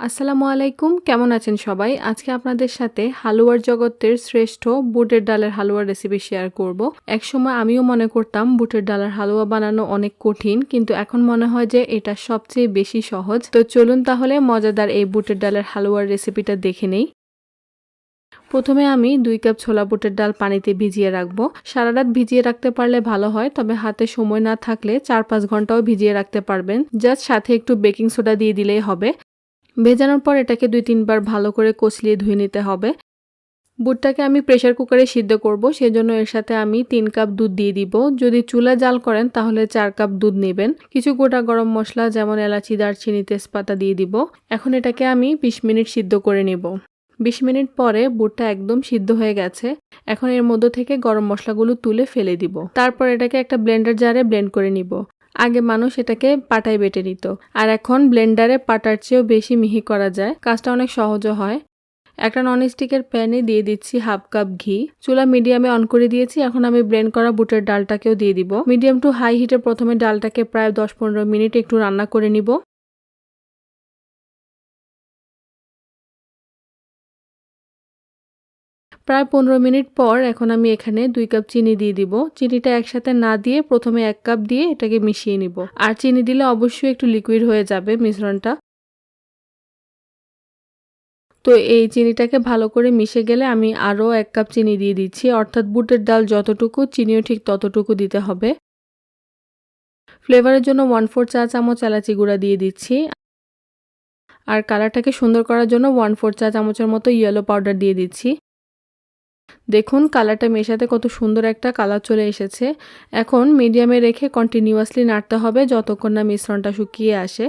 আসসালামু আলাইকুম, কেমন আছেন সবাই? আজকে আপনাদের সাথে হালুয়ার জগতের শ্রেষ্ঠ বুটের ডালের হালুয়ার রেসিপি শেয়ার করব। একসময় আমিও মনে করতাম বুটের ডালের হালুয়া বানানো অনেক কঠিন, কিন্তু এখন মনে হয় যে এটা সবচেয়ে বেশি সহজ। তো চলুন তাহলে মজাদার এই বুটের ডালের হালুয়ার রেসিপিটা দেখে নেই। প্রথমে আমি দুই কাপ ছোলা বুটের ডাল পানিতে ভিজিয়ে রাখব। সারা রাত ভিজিয়ে রাখতে পারলে ভালো হয়, তবে হাতে সময় না থাকলে চার পাঁচ ঘন্টাও ভিজিয়ে রাখতে পারবেন। জাস্ট সাথে একটু বেকিং সোডা দিয়ে দিলেই হবে। ভেজানোর পর এটাকে দুই তিনবার ভালো করে কচলিয়ে ধুয়ে নিতে হবে। বুটটাকে আমি প্রেশার কুকারে সিদ্ধ করব, সেজন্য এর সাথে আমি তিন কাপ দুধ দিয়ে দিব। যদি চুলা জাল করেন, তাহলে চার কাপ দুধ নেবেন। কিছু গোটা গরম মশলা, যেমন এলাচি, দারচিনি, তেজপাতা দিয়ে দিব। এখন এটাকে আমি বিশ মিনিট সিদ্ধ করে নেব। বিশ মিনিট পরে বুটটা একদম সিদ্ধ হয়ে গেছে। এখন এর মধ্য থেকে গরম মশলাগুলো তুলে ফেলে দিব। তারপর এটাকে একটা ব্লেন্ডার জারে ব্লেন্ড করে নিব। আগে মানুষ এটাকে পাটায় বেটে নিত। আর এখন ব্লেন্ডারে পাটার চেয়েও বেশি মিহি করা যায়। কাজটা অনেক সহজও হয়। একটা ননস্টিকের প্যানে দিয়ে দিচ্ছি হাফ কাপ ঘি। চুলা মিডিয়ামে অন করে দিয়েছি। এখন আমি ব্লেন্ড করা বুটের ডালটাকেও দিয়ে দিব। মিডিয়াম টু হাই হিটে প্রথমে ডালটাকে প্রায় দশ পনেরো মিনিট একটু রান্না করে নিব। প্রায় পনেরো মিনিট পর এখন আমি এখানে দুই কাপ চিনি দিয়ে দিব। চিনিটা একসাথে না দিয়ে প্রথমে এক কাপ দিয়ে এটাকে মিশিয়ে নিব। আর চিনি দিলে অবশ্যই একটু লিকুইড হয়ে যাবে মিশ্রণটা। তো এই চিনিটাকে ভালো করে মিশে গেলে আমি আরও এক কাপ চিনি দিয়ে দিচ্ছি। অর্থাৎ বুটের ডাল যতটুকু, চিনিও ঠিক ততটুকু দিতে হবে। ফ্লেভারের জন্য ওয়ান ফোর চা চামচ এলাচি গুঁড়া দিয়ে দিচ্ছি। আর কালারটাকে সুন্দর করার জন্য ওয়ান ফোর চা চামচের মতো ইয়েলো পাউডার দিয়ে দিচ্ছি। দেখুন কালারটা মেশাতে কত সুন্দর একটা কালার চলে এসেছে। এখন মিডিয়ামে রেখে কন্টিনিউয়াসলি নাড়তে হবে যতক্ষণ না মিশ্রণটা শুকিয়ে আসে।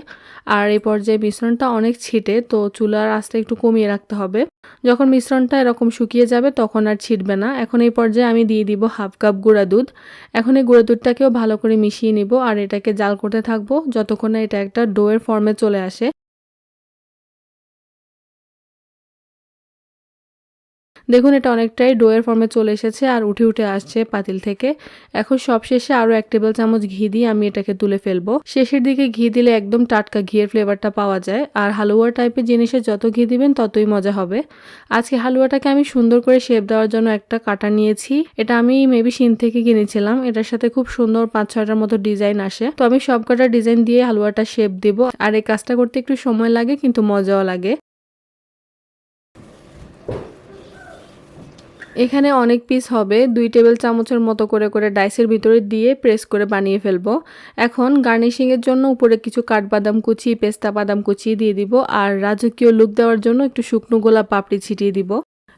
আর এই পর্যায়ে মিশ্রণটা অনেক ছিটে, তো চুলার আস্তে একটু কমিয়ে রাখতে হবে। যখন মিশ্রণটা এরকম শুকিয়ে যাবে তখন আর ছিটবে না। এখন এই পর্যায়ে আমি দিয়ে দিব হাফ কাপ গুঁড়া দুধ। এখন এই গুঁড়া দুধটাকেও ভালো করে মিশিয়ে নিব আর এটাকে জাল করতে থাকব যতক্ষণ না এটা একটা ডোয়ের ফর্মে চলে আসে। দেখুন, এটা অনেকটাই ডোয়ের ফর্মে চলে এসেছে আর উঠে উঠে আসছে পাতিল থেকে। এখন সব শেষে আরও এক টেবিল চামচ ঘি দিয়ে আমি এটাকে তুলে ফেলব। শেষের দিকে ঘি দিলে একদম টাটকা ঘিয়ের ফ্লেভারটা পাওয়া যায়। আর হালুয়া টাইপের জিনিসে যত ঘি দিবেন, ততই মজা হবে। আজকে হালুয়াটাকে আমি সুন্দর করে শেপ দেওয়ার জন্য একটা কাটা নিয়েছি। এটা আমি মেবি সিন থেকে কিনেছিলাম। এটার সাথে খুব সুন্দর পাঁচ ছয়টার মতো ডিজাইন আসে। তো আমি সব কটা ডিজাইন দিয়ে হালুয়াটা শেপ দিব। আর এই কাজটা করতে একটু সময় লাগে, কিন্তু মজাও লাগে। এখানে অনেক পিস হবে। দুই টেবিল চামচের মতো করে করে ডাইসের ভিতরে দিয়ে প্রেস করে বানিয়ে ফেলব। এখন গার্নিশিংয়ের জন্য উপরে কিছু কাঠবাদাম কুচি, পেস্তা বাদাম কুচি দিয়ে দিব। আর রাজকীয় লুক দেওয়ার জন্য একটু শুকনো গোলাপ পাপড়ি ছিটিয়ে দিব।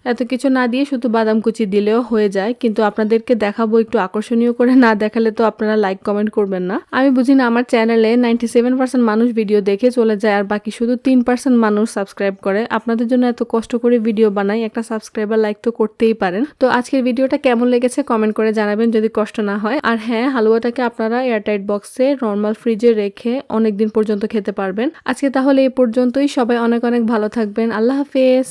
এত কিছু না দিয়ে শুধু বাদাম কুচি দিলেও হয়ে যায়, কিন্তু আপনাদেরকে দেখাবো একটু আকর্ষণীয় করে না দেখালে তো আপনারা লাইক কমেন্ট করবেন না। আমি বুঝি না, আমার চ্যানেলে নাইনটি সেভেন পার্সেন্ট মানুষ ভিডিও দেখে চলে যায় আর বাকি শুধু তিন পার্সেন্ট মানুষ সাবস্ক্রাইব করে। আপনাদের জন্য এত কষ্ট করে ভিডিও বানাই, একটা সাবস্ক্রাইবার লাইক তো করতেই পারেন। তো আজকের ভিডিওটা কেমন লেগেছে কমেন্ট করে জানাবেন যদি কষ্ট না হয়। আর হ্যাঁ হালুয়াটাকে আপনারা এয়ারটাইট বক্সে নর্মাল ফ্রিজে রেখে অনেক দিন পর্যন্ত খেতে পারবেন। আজকে তাহলে এই পর্যন্তই। সবাই অনেক অনেক ভালো থাকবেন। আল্লাহ হাফেজ।